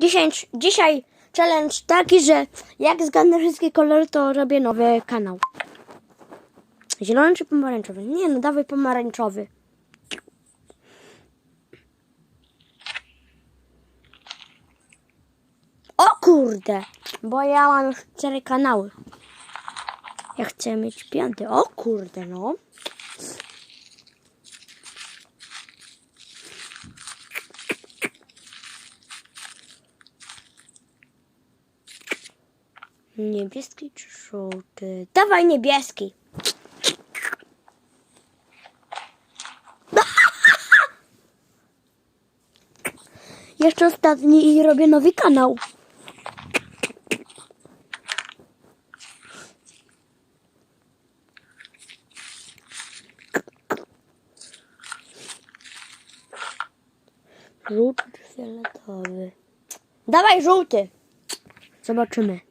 10, dzisiaj challenge taki, że jak zgadnę wszystkie kolory, to robię nowy kanał. Zielony czy pomarańczowy? Nie no, dawaj pomarańczowy. O kurde, bo ja mam już cztery kanały. Ja chcę mieć piąty. O kurde, no. Niebieski czy żółty? Dawaj niebieski. Jeszcze ostatni i robię nowy kanał. Żółty czy fioletowy? Dawaj żółty. Zobaczymy.